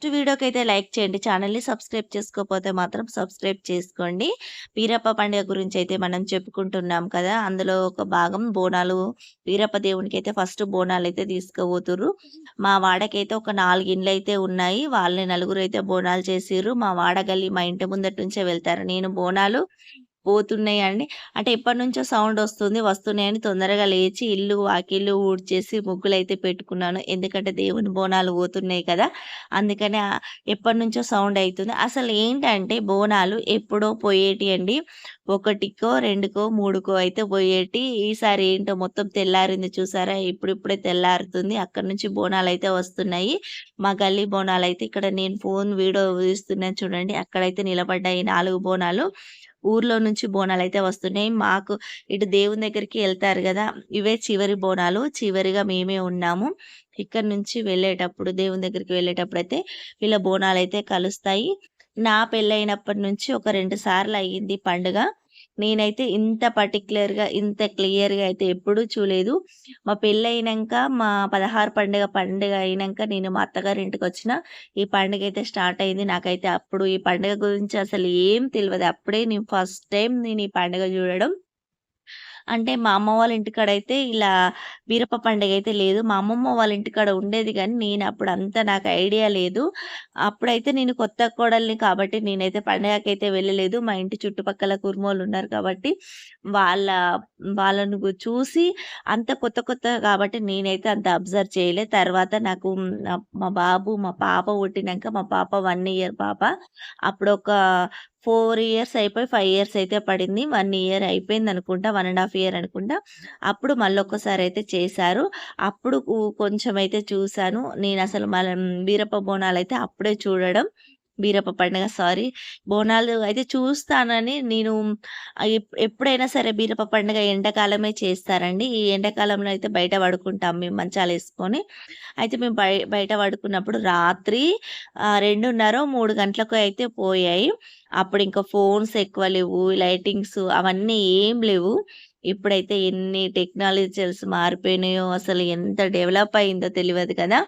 First వీడియోకి అయితే like చేయండి. ఛానల్ని సబ్స్క్రైబ్ చేసుకోకపోతే మాత్రం సబ్స్క్రైబ్ చేసుకోండి. వీరప్ప పండుగ గురించి అయితే మనం చెప్పుకుంటున్నాం కదా. అందులో ఒక భాగం బోనాలు వీరప్ప దేవునికి అయితే ఫస్ట్ బోనాలు అయితే తీసుకుపోతుర్రు. మా వాడకైతే ఒక నాలుగు ఇండ్లు అయితే ఉన్నాయి. వాళ్ళని నలుగురు అయితే బోనాలు చేసిర్రు. మా వాడగల్లి మా ఇంటి ముందటి నుంచే వెళ్తారు. నేను బోనాలు పోతున్నాయి అండి అంటే ఎప్పటి నుంచో సౌండ్ వస్తుంది వస్తున్నాయని తొందరగా లేచి ఇల్లు వాకిళ్ళు ఊడ్చేసి ముగ్గులు అయితే పెట్టుకున్నాను. ఎందుకంటే దేవుని బోనాలు పోతున్నాయి కదా అందుకని ఎప్పటి నుంచో సౌండ్ అవుతుంది అసలు ఏంటంటే బోనాలు ఎప్పుడో పోయేటి అండి ఒకటికో రెండుకో మూడుకో అయితే పోయేటి. ఈసారి ఏంటో మొత్తం తెల్లారింది చూసారా? ఇప్పుడిప్పుడే తెల్లారుతుంది. అక్కడ నుంచి బోనాలు అయితే వస్తున్నాయి. మా గల్లీ బోనాలు అయితే ఇక్కడ నేను ఫోన్ వీడియో తీస్తున్నాను చూడండి. అక్కడైతే నిలబడ్డాయి నాలుగు బోనాలు. ఊర్లో నుంచి బోనాలు అయితే వస్తున్నాయి. మాకు ఇటు దేవుని దగ్గరికి వెళ్తారు కదా ఇవే చివరి బోనాలు. చివరిగా మేమే ఉన్నాము. ఇక్కడ నుంచి వెళ్ళేటప్పుడు దేవుని దగ్గరికి వెళ్ళేటప్పుడు అయితే వీళ్ళ బోనాలు అయితే కలుస్తాయి. నా పెళ్ళైనప్పటి నుంచి ఒక రెండు సార్లు అయ్యింది పండుగ. నేనైతే ఇంత పర్టిక్యులర్‌గా, ఇంత క్లియర్‌గా అయితే ఎప్పుడూ చూడలేదు. మా పెళ్ళయినాక మా 16 పండుగ, పండుగ అయినాక నేను మా అత్తగారి ఇంటికొచ్చిన. ఈ పండుగ అయితే స్టార్ట్ అయింది. నాకైతే అప్పుడు ఈ పండుగ గురించి అసలు ఏం తెలియదు అప్పుడే నేను ఫస్ట్ టైం నేను ఈ పండుగ చూడడం. అంటే మా అమ్మ వాళ్ళ ఇంటికాడ అయితే ఇలా బీరప్ప పండుగ అయితే లేదు. మా అమ్మమ్మ వాళ్ళ ఇంటికాడ ఉండేది కానీ నేను అప్పుడు అంత నాకు ఐడియా లేదు. అప్పుడైతే నేను కొత్త కోడల్ని కాబట్టి నేనైతే పండగకైతే వెళ్ళలేదు. మా ఇంటి చుట్టుపక్కల కుర్మోళ్ళు ఉన్నారు కాబట్టి, వాళ్ళ వాళ్ళను చూసి అంత కొత్త కొత్త కాబట్టి నేనైతే అంత అబ్జర్వ్ చేయలే. తర్వాత నాకు మా బాబు, మా పాప పుట్టినాక మా పాప వన్ ఇయర్ పాప. అప్పుడు ఒక ఫోర్ ఇయర్స్ అయిపోయి ఫైవ్ ఇయర్స్ అయితే పడింది. వన్ ఇయర్ అయిపోయింది అనుకుంటా వన్ అండ్ హాఫ్ ఇయర్ అనుకుంటా. అప్పుడు మళ్ళీ ఒక్కసారి అయితే చేశారు. అప్పుడు కొంచెం అయితే చూశాను నేను అసలు మన వీరప్ప బోనాలు అయితే అప్పుడే చూడడం. బీరప్ప పండుగ సారీ. బోనాలు అయితే చూస్తానని నేను ఎప్పుడైనా సరే బీరప్ప పండుగ ఎండాకాలమే చేస్తారండి. ఈ ఎండాకాలంలో అయితే బయట పడుకుంటాం మేము మంచాలు వేసుకొని అయితే మేము బయ బయట పడుకున్నప్పుడు రాత్రి రెండున్నర మూడు గంటలకు అయితే పోయాయి. అప్పుడు ఇంకా ఫోన్స్ ఎక్కువ లేవు. లైటింగ్స్ అవన్నీ ఏం లేవు. ఇప్పుడైతే ఎన్ని టెక్నాలజీస్ మారిపోయినాయో అసలు ఎంత డెవలప్ అయిందో తెలియదు కదా!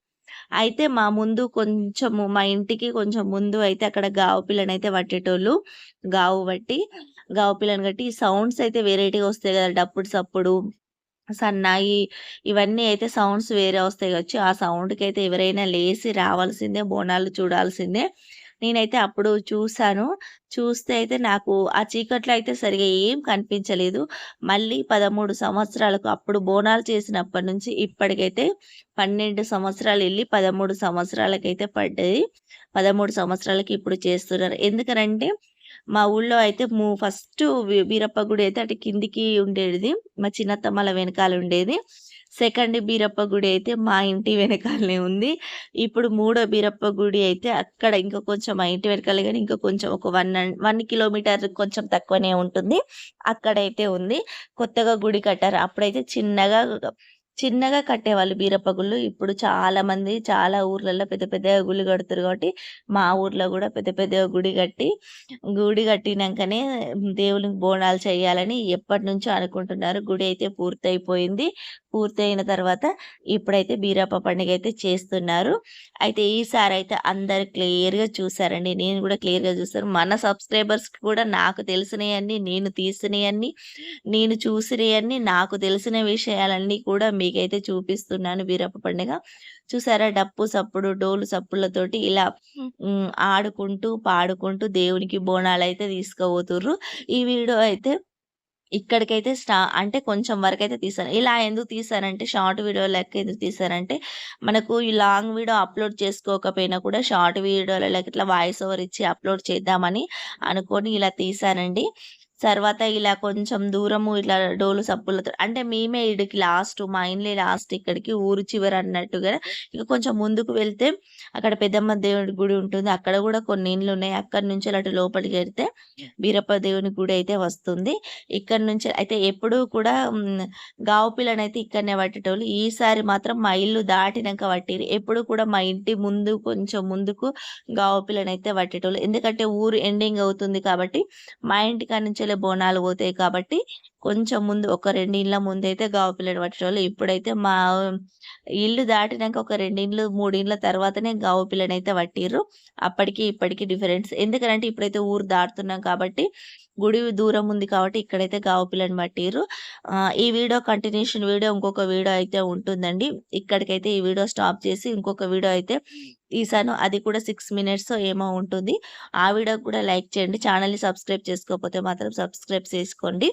అయితే మా ముందు కొంచెము మా ఇంటికి కొంచెం ముందు అయితే అక్కడ గావు పిల్లనైతే పట్టేటోళ్ళు. గావు పట్టి, గావు పిల్లని కట్టి సౌండ్స్ అయితే వేరైటీగా వస్తాయి కదా! డప్పుడు సప్పుడు, సన్నాయి ఇవన్నీ అయితే సౌండ్స్ వేరే వస్తాయి వచ్చి ఆ సౌండ్కి అయితే ఎవరైనా లేచి రావాల్సిందే. బోనాలు చూడాల్సిందే. నేనైతే అప్పుడు చూశాను చూస్తే అయితే నాకు ఆ చీకట్లో అయితే సరిగ్గా ఏం కనిపించలేదు. మళ్ళీ 13 సంవత్సరాలకు అప్పుడు బోనాలు చేసినప్పటి నుంచి ఇప్పటికైతే 12 సంవత్సరాలు వెళ్ళి పదమూడు సంవత్సరాలకైతే పడ్డది. 13 సంవత్సరాలకి ఇప్పుడు చేస్తున్నారు. ఎందుకనంటే మా ఊళ్ళో అయితే మూ ఫస్ట్ వీరప్ప గుడి అయితే అటు కిందికి ఉండేది. మా చిన్నత్తమ్మల వెనకాల ఉండేది. సెకండ్ బీరప్ప గుడి అయితే మా ఇంటి వెనకాలనే ఉంది. ఇప్పుడు మూడో బీరప్ప గుడి అయితే అక్కడ ఇంకా కొంచెం మా ఇంటి వెనకాలే కానీ ఇంకా కొంచెం ఒక వన్ వన్ కిలోమీటర్ కొంచెం తక్కువనే ఉంటుంది. అక్కడైతే ఉంది. కొత్తగా గుడి కట్టారు. అప్పుడైతే చిన్నగా చిన్నగా కట్టేవాళ్ళు బీరప్ప గుళ్ళు. ఇప్పుడు చాలా మంది చాలా ఊర్లలో పెద్ద పెద్దగా గుళ్ళు కడుతుర్రు కాబట్టి, మా ఊర్లో కూడా పెద్ద పెద్దగా గుడి కట్టి, గుడి కట్టినంకనే దేవునికి బోనాలు చేయాలని ఎప్పటినుంచో అనుకుంటున్నారు. గుడి అయితే పూర్తయిపోయింది. పూర్తయిన తర్వాత ఇప్పుడైతే బీరప్ప పండుగ అయితే చేస్తున్నారు. అయితే ఈసారి అయితే అందరు క్లియర్‌గా చూసారండి. నేను కూడా క్లియర్‌గా చూసాను. మన సబ్స్క్రైబర్స్‌కి కూడా నాకు తెలిసినవన్నీ నేను తీసినవన్నీ నేను చూసినవన్నీ నాకు తెలిసిన విషయాలన్నీ కూడా మీ మీకైతే చూపిస్తున్నాను బీరప్ప పండుగ. చూసారా డప్పు సప్పుడు, డోలు సప్పులతోటి ఇలా. ఆడుకుంటూ, పాడుకుంటూ దేవునికి బోనాలైతే తీసుకుపోతుర్రు. ఈ వీడియో అయితే ఇక్కడికైతే స్టా అంటే కొంచెం వరకైతే తీశాను. ఇలా ఎందుకు తీశానంటే షార్ట్ వీడియో లెక్క ఎందుకు తీశానంటే, మనకు ఈ లాంగ్ వీడియో అప్‌లోడ్ చేసుకోకపోయినా కూడా షార్ట్ వీడియోలకి ఇట్లా వాయిస్ ఓవర్ ఇచ్చి అప్‌లోడ్ చేద్దామని అనుకోని ఇలా తీశానండి. తర్వాత ఇలా కొంచెం దూరము ఇట్లా డోలు సప్పులతో అంటే మేమే ఈడికి లాస్ట్ మా ఇంట్లో లాస్ట్ ఇక్కడికి ఊరు చివర అన్నట్టుగా ఇక కొంచెం ముందుకు వెళ్తే అక్కడ పెద్దమ్మ దేవుడి గుడి ఉంటుంది. అక్కడ కూడా కొన్ని ఇండ్లు ఉన్నాయి అక్కడి నుంచి అటు లోపలికి వెళ్తే బీరప్ప దేవుని గుడి అయితే వస్తుంది. ఇక్కడ నుంచి అయితే ఎప్పుడూ కూడా గావు గావు అయితే ఇక్కడనే పట్టేటోళ్ళు. ఈసారి మాత్రం మా ఇల్లు దాటినాక పట్టిరు ఎప్పుడు కూడా మా ఇంటి ముందు కొంచెం ముందుకు గావు అయితే పట్టేటోళ్ళు. ఎందుకంటే ఊరు ఎండింగ్ అవుతుంది కాబట్టి, మా ఇంటి నుంచి బోనాలు పోతాయి కాబట్టి, కొంచెం ముందు ఒక రెండు ఇండ్ల అయితే గావు పిల్లని పట్టేటోళ్ళు. ఇప్పుడైతే మా ఇల్లు దాటినాక ఒక రెండు ఇండ్లు, మూడు ఇండ్ల తర్వాతనే గావు అయితే పట్టిర్రు. అప్పటికి ఇప్పటికి డిఫరెన్స్. ఎందుకనంటే ఇప్పుడైతే ఊరు దాటుతున్నాం కాబట్టి గుడి దూరం ఉంది కాబట్టి ఇక్కడైతే గావు పిల్లని పట్టిర్రు. ఈ వీడియో కంటిన్యూషన్ వీడియో ఇంకొక వీడియో అయితే ఉంటుందండి. ఇక్కడికైతే ఈ వీడియో స్టాప్ చేసి ఇంకొక వీడియో అయితే తీసాను అది కూడా సిక్స్ మినిట్స్ ఏమో ఉంటుంది. ఆ వీడియో కూడా లైక్ చేయండి. ఛానల్ని సబ్స్క్రైబ్ చేసుకోకపోతే మాత్రం సబ్స్క్రైబ్ చేసుకోండి.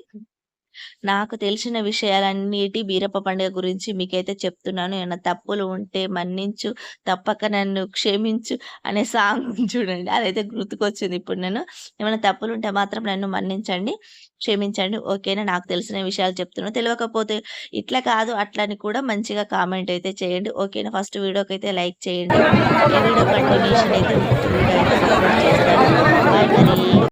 నాకు తెలిసిన విషయాలన్నిటి బీరప్ప పండుగ గురించి మీకైతే చెప్తున్నాను. ఏమైనా తప్పులు ఉంటే మన్నించు, తప్పక నన్ను క్షమించు అనే సాంగ్ చూడండి. అదైతే గుర్తుకొచ్చింది ఇప్పుడు నేను. ఏమైనా తప్పులు ఉంటే మాత్రం నన్ను మన్నించండి, క్షమించండి. ఓకేనా? నాకు తెలిసిన విషయాలు చెప్తున్నాను. తెలియకపోతే ఇట్లా కాదు అట్లా అని కూడా మంచిగా కామెంట్ అయితే చేయండి. ఓకేనా? ఫస్ట్ వీడియోకి అయితే లైక్ చేయండి. వీడియో కంటిన్యూషన్ అయితే